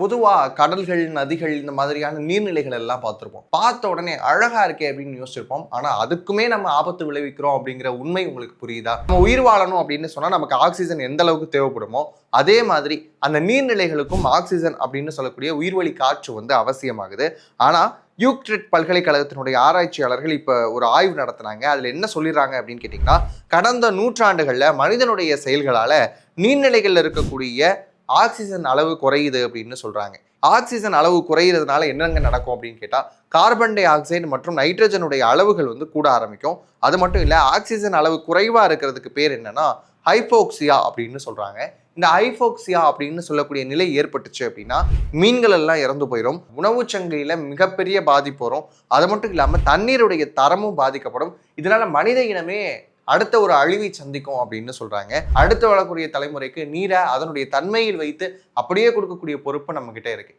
பொதுவாக கடல்கள் நதிகள் இந்த மாதிரியான நீர்நிலைகள் எல்லாம் பார்த்துருப்போம். பார்த்த உடனே அழகா இருக்கே அப்படின்னு யோசிச்சிருப்போம். ஆனால் அதுக்குமே நம்ம ஆபத்து விளைவிக்கிறோம் அப்படிங்கிற உண்மை உங்களுக்கு புரியுதா? நம்ம உயிர் வாழணும் அப்படின்னு சொன்னால் நமக்கு ஆக்சிஜன் எந்த அளவுக்கு தேவைப்படுமோ அதே மாதிரி அந்த நீர்நிலைகளுக்கும் ஆக்சிஜன் அப்படின்னு சொல்லக்கூடிய உயிர்வழி காற்று வந்து அவசியமாகுது. ஆனால் யூக்ட்ரிட் பல்கலைக்கழகத்தினுடைய ஆராய்ச்சியாளர்கள் இப்போ ஒரு ஆய்வு நடத்துனாங்க. அதில் என்ன சொல்லிடுறாங்க அப்படின்னு கேட்டிங்கன்னா கடந்த நூற்றாண்டுகளில் மனிதனுடைய செயல்களால் நீர்நிலைகளில் இருக்கக்கூடிய ஆக்சிஜன் அளவு குறையுது அப்படின்னு சொல்கிறாங்க ஆக்சிஜன் அளவு குறையிறதுனால என்னங்க நடக்கும் அப்படின்னு கேட்டால் கார்பன் டை ஆக்சைடு மற்றும் நைட்ரஜனுடைய அளவுகள் வந்து கூட ஆரம்பிக்கும். அது மட்டும் இல்லை ஆக்சிஜன் அளவு குறைவாக இருக்கிறதுக்கு பேர் என்னன்னா ஹைபோக்சியா அப்படின்னு சொல்கிறாங்க இந்த ஐஃபோக்சியா அப்படின்னு சொல்லக்கூடிய நிலை ஏற்பட்டுச்சு அப்படின்னா மீன்கள் எல்லாம் இறந்து போயிடும் உணவுச் சங்கிலியில மிகப்பெரிய பாதிப்பு வரும். அது மட்டும் இல்லாமல் தண்ணீருடைய தரமும் பாதிக்கப்படும். இதனால மனித இனமே அடுத்த ஒரு அழிவை சந்திக்கும் அப்படின்னு சொல்றாங்க. அடுத்து வளரக்கூடிய தலைமுறைக்கு நீரை அதனுடைய தன்மையில் வைத்து அப்படியே கொடுக்கக்கூடிய பொறுப்பு நம்ம கிட்ட இருக்கு.